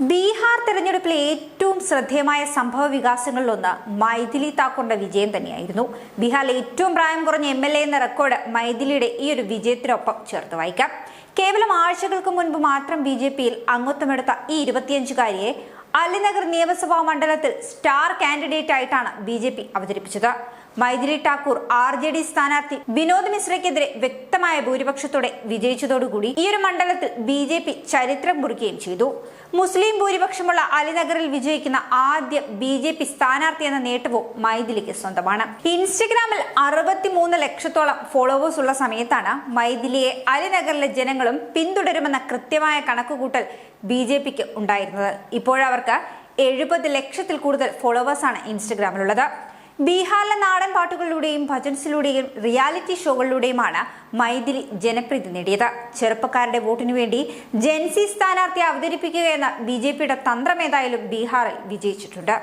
ബീഹാർ തെരഞ്ഞെടുപ്പിലെ ഏറ്റവും ശ്രദ്ധേയമായ സംഭവ വികാസങ്ങളിലൊന്ന് മൈഥിലി താക്കൂറിന്റെ വിജയം തന്നെയായിരുന്നു. ബീഹാറിലെ ഏറ്റവും പ്രായം കുറഞ്ഞ എം എൽ എ എന്ന റെക്കോർഡ് മൈഥിലിയുടെ ഈ ഒരു വിജയത്തിനൊപ്പം ചേർത്ത് വായിക്കാം. കേവലം ആഴ്ചകൾക്ക് മുൻപ് മാത്രം ബി ജെ പിയിൽ അംഗത്വമെടുത്ത ഈ ഇരുപത്തിയഞ്ചുകാരിയെ അലിനഗർ നിയമസഭാ മണ്ഡലത്തിൽ സ്റ്റാർ കാൻഡിഡേറ്റ് ആയിട്ടാണ് ബി ജെ പി അവതരിപ്പിച്ചത്. Maithili Thakur R J D സ്ഥാനാർത്ഥി വിനോദ് മിശ്രയ്ക്കെതിരെ വ്യക്തമായ ഭൂരിപക്ഷത്തോടെ വിജയിച്ചതോടുകൂടി ഈ ഒരു മണ്ഡലത്തിൽ ബി ജെ പി ചരിത്രം കുറിക്കുകയും ചെയ്തു. മുസ്ലിം ഭൂരിപക്ഷമുള്ള അലിനഗറിൽ വിജയിക്കുന്ന ആദ്യ ബി ജെ പി സ്ഥാനാർത്ഥി എന്ന നേട്ടവും മൈഥിലിക്ക് സ്വന്തമാണ്. ഇൻസ്റ്റഗ്രാമിൽ അറുപത്തിമൂന്ന് ലക്ഷത്തോളം ഫോളോവേഴ്സ് ഉള്ള സമയത്താണ് മൈഥിലിയെ അലിനഗറിലെ ജനങ്ങളും പിന്തുടരുമെന്ന കൃത്യമായ കണക്കുകൂട്ടൽ ബി ജെ പിക്ക് ഉണ്ടായിരുന്നത്. ഇപ്പോഴവർക്ക് എഴുപത് ലക്ഷത്തിൽ കൂടുതൽ ഫോളോവേഴ്സാണ് ഇൻസ്റ്റഗ്രാമിലുള്ളത്. ബീഹാറിലെ നാടൻ പാട്ടുകളിലൂടെയും ഭജൻസിലൂടെയും റിയാലിറ്റി ഷോകളിലൂടെയുമാണ് മൈഥിലി ജനപ്രീതി നേടിയത്. ചെറുപ്പക്കാരുടെ വോട്ടിനു വേണ്ടി ജെൻസി സ്ഥാനാർത്ഥിയെ അവതരിപ്പിക്കുക എന്ന ബി ജെ പിയുടെ തന്ത്രമേതായാലും ബീഹാറിൽ വിജയിച്ചിട്ടുണ്ട്.